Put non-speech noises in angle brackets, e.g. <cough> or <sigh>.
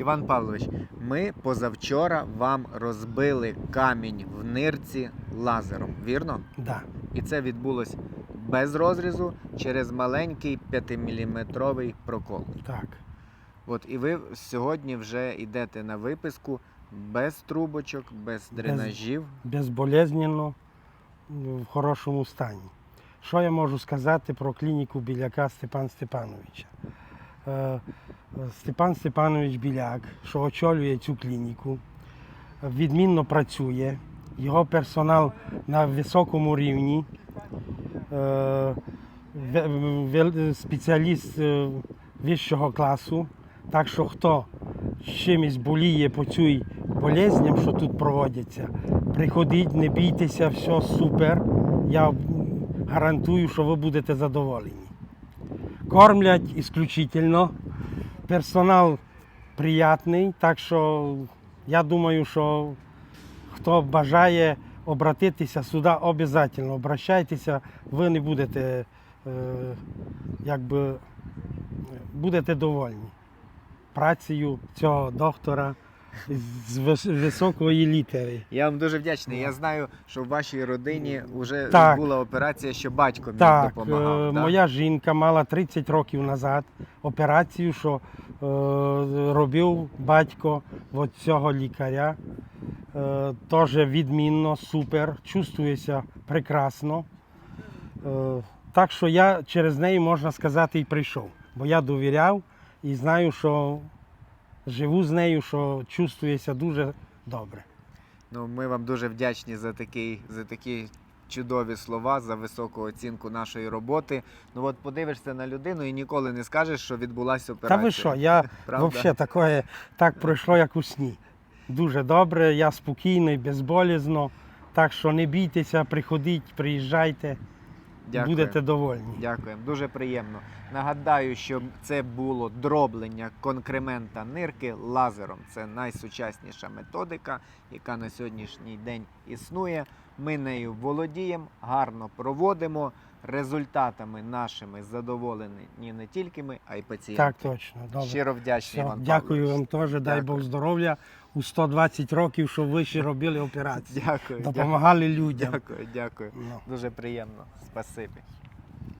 Іван Павлович, ми позавчора вам розбили камінь в нирці лазером, вірно? Да. І це відбулось без розрізу через маленький 5-мм прокол. Так. От і ви сьогодні вже йдете на виписку без трубочок, без дренажів. Безболезненно, в хорошому стані. Що я можу сказати про клініку біляка Степана Степановича? Степан Степанович Біляк, що очолює цю клініку, відмінно працює, його персонал на високому рівні, е, спеціаліст е, вищого класу. Так що хто чимось боліє по цій болезням, що тут проводяться, приходіть, не бійтеся, все супер. Я гарантую, що ви будете задоволені. Кормлять ісключительно, персонал приятний, так що я думаю, що хто бажає обратитися сюди, обов'язково обращайтеся, ви не будете, е, якби, будете довольні працею цього доктора з вис- високої літери. Я вам дуже вдячний. Я знаю, що в вашій родині вже Так. була операція, що батько мені Так, допомагав. е, да? моя жінка мала 30 років назад операцію, що е, робив батько от цього лікаря. Е, Теж відмінно, супер, чувствуюся прекрасно. Е, так що я через неї, можна сказати, і прийшов. Бо я довіряв і знаю, що живу з нею, що чувствуюся дуже добре. Ну, ми вам дуже вдячні за такий, за такі чудові слова, за високу оцінку нашої роботи. Ну от подивишся на людину і ніколи не скажеш, що відбулася операція. Та ви що, я <laughs> взагалі таке так пройшло, як у сні. Дуже добре, я спокійний, безболізно. Так що не бійтеся, приходіть, приїжджайте, Дякую. будете довольні. Дякуємо, дуже приємно. Нагадаю, що це було дроблення конкремента нирки лазером. Це найсучасніша методика, яка на сьогоднішній день існує. Ми нею володіємо, гарно проводимо. Результатами нашими задоволені не тільки ми, а й пацієнти. Так точно. Добре. Щиро вдячний Все, Іван дякую Павлович. вам теж, дай Бог здоров'я у 120 років, щоб ви ще робили операції. Дякую, дякую, Допомагали людям. дякую, дякую. Ну. Дуже приємно. Спасибі.